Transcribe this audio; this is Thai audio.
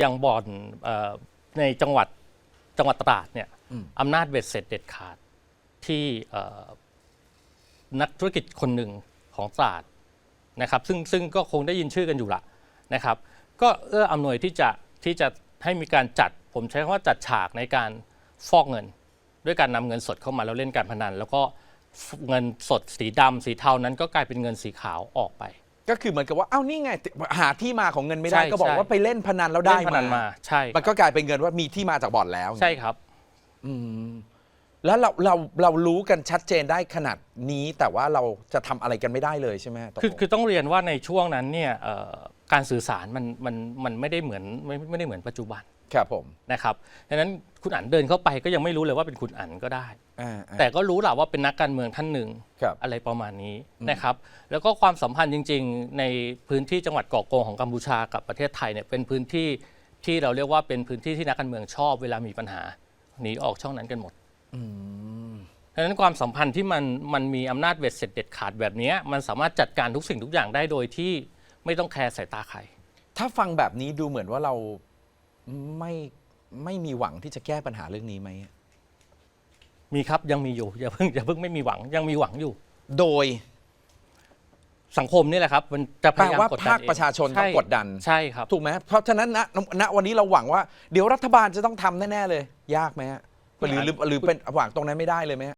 อย่างบ่อนเอ่อในจังหวัดจังหวัดตราดเนี่ยอืม อำนาจเบ็ดเสร็จเด็ดขาดที่เอ่อนักธุรกิจคนหนึ่งของตราดนะครับซึ่งซึ่งก็คงได้ยินชื่อกันอยู่ละนะครับ ก็เอื้ออำนวยที่จะที่จะให้มีการจัด ผมใช้คำว่าจัดฉากในการฟอกเงิน ด้วยการนำเงินสดเข้ามาแล้วเล่นการพนัน แล้วก็เงินสดสีดำสีเทานั้นก็กลายเป็นเงินสีขาวออกไป ก็คือเหมือนกับว่า เอ้านี่ไง หาที่มาของเงินไม่ได้ใช่ก็บอกใช่ ว่าไปเล่นพนันแล้วได้เล่นพนันมาใช่มันก็กลายเป็นเงินว่ามีที่มาจากบ่อนแล้วใช่ครับ อืมแล้วเราเราเรารู้กันชัดเจนได้ขนาดนี้ แต่ว่าเราจะทำอะไรกันไม่ได้เลยใช่ไหมตกลงคือคือต้องเรียนว่าในช่วงนั้นเนี่ยเอ่อการสื่อสารมันมันมันไม่ได้เหมือนไม่ไม่ได้เหมือนปัจจุบันครับผม นะครับดังนั้นคุณอั๋นเดินเข้าไปก็ยังไม่รู้เลยว่าเป็นคุณอั๋นก็ได้อ่าอ่า แต่ก็รู้แหละว่าเป็นนักการเมืองท่านหนึ่งครับอะไรประมาณนี้นะครับ แล้วก็ความสัมพันธ์จริง ๆ ในพื้นที่จังหวัดเกาะโกงของกัมพูชากับประเทศไทยเนี่ยเป็นพื้นที่ที่เราเรียกว่าเป็นพื้นที่ที่นักการเมืองชอบเวลามีปัญหาหนีออกช่องนั้นกันหมดอืมดังนั้นความสัมพันธ์ที่มันมันมีอำนาจเบ็ดเสร็จเด็ดขาดแบบเนี้ยมันสามารถจัดการทุกสิ่งทุกอย่างได้โดยที่ไม่ต้องแคร์สายตาใคร ถ้าฟังแบบนี้ดูเหมือนว่าเราไม่ไม่มีหวังที่จะแก้ปัญหาเรื่องนี้ไหม มีครับยังมีอยู่อย่าเพิ่งอย่าเพิ่งไม่มีหวังยังมีหวังอยู่ โดยสังคมนี่แหละครับ มันจะพแปลยายามว่ากดดันภาคเองประชาชนต้องใกดดัน ใช่ครับ ถูกไหมเพราะฉะนั้นณณวันนี้เราหวังว่า เดี๋ยวรัฐบาลจะต้องทำแน่ ๆ เลย ยากไหมฮะหรือหรือหรือเป็นหวังตรงนั้นไม่ได้เลยไหมฮะ